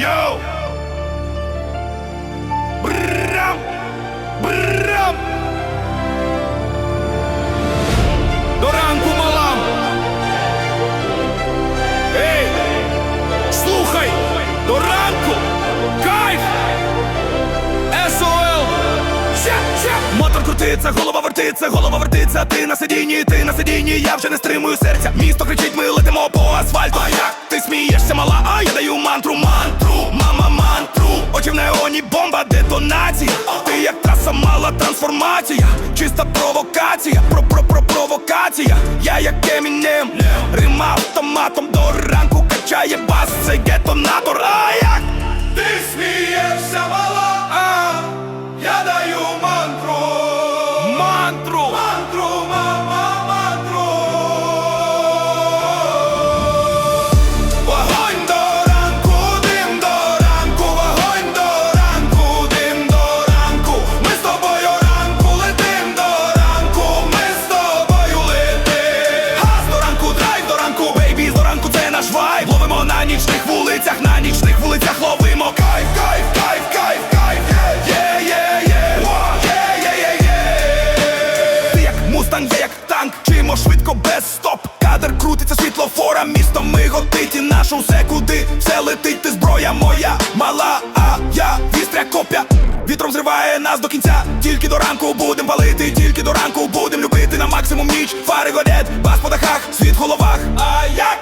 Йоу! Брам! Брам! До ранку малам! Ей! Слухай! До ранку! Кайф! СОЛ! Ща, ща! Мотор крутиться, голова вертиться, голова вертиться, ти на сидінні, ти на сидінні, я вже не стримую серця. Місто кричить, ми летимо по асфальту. А як смієшся, мала, а я даю мантру, мантру, мама, мантру. Очі в неоні бомба, детонація. Ти як траса мала трансформація, чиста провокація, про про про провокація. Я як Емінем, рима автоматом до ранку качає бас, це детонатор. На нічних вулицях, на нічних вулицях ловимо кайф, кайф, кайф, кайф, кайф. Є, є, є, є, є, є, є. Ти як мустанг, я як танк, чимо швидко без стоп. Кадр крутиться світлофора, місто миготить і наше усе куди все летить, ти зброя моя мала, а я вістря копя. Вітром зриває нас до кінця, тільки до ранку будем палити, тільки до ранку будем любити на максимум ніч. Фари горять, бас по дахах, світ в головах. А як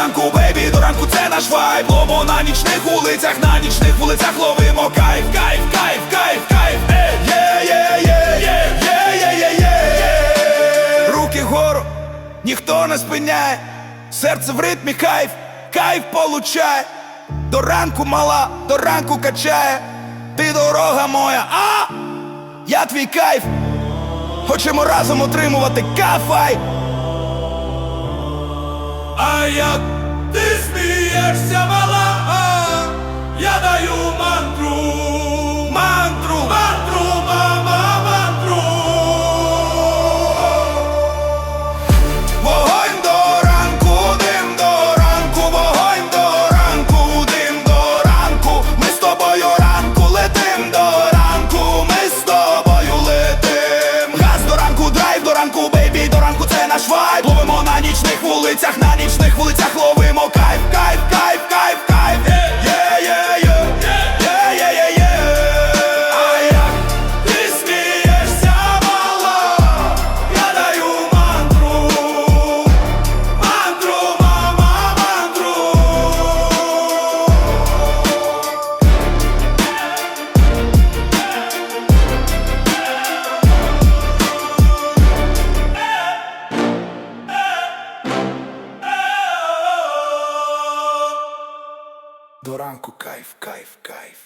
ранку, бейбі, до ранку це наш вайб. Лово на нічних вулицях, на нічних вулицях ловимо кайф, кайф, кайф, кайф, кайф. Руки вгору, ніхто не спиняє, серце в ритмі кайф, кайф получає. До ранку мала, до ранку качає, ти дорога моя, а я твій кайф. Хочемо разом отримувати кафай. А як ти смієшся, мала, я даю мантру, мантру, мантру, мама, мантру. Вогонь до ранку, дим до ранку, вогонь до ранку, дим до ранку. Ми з тобою ранку летим до ранку, ми з тобою летим. Газ до ранку, драйв до ранку, бейбі, до ранку це наш вайб вулицях, на нічних вулицях лови До ранку кайф, кайф, кайф.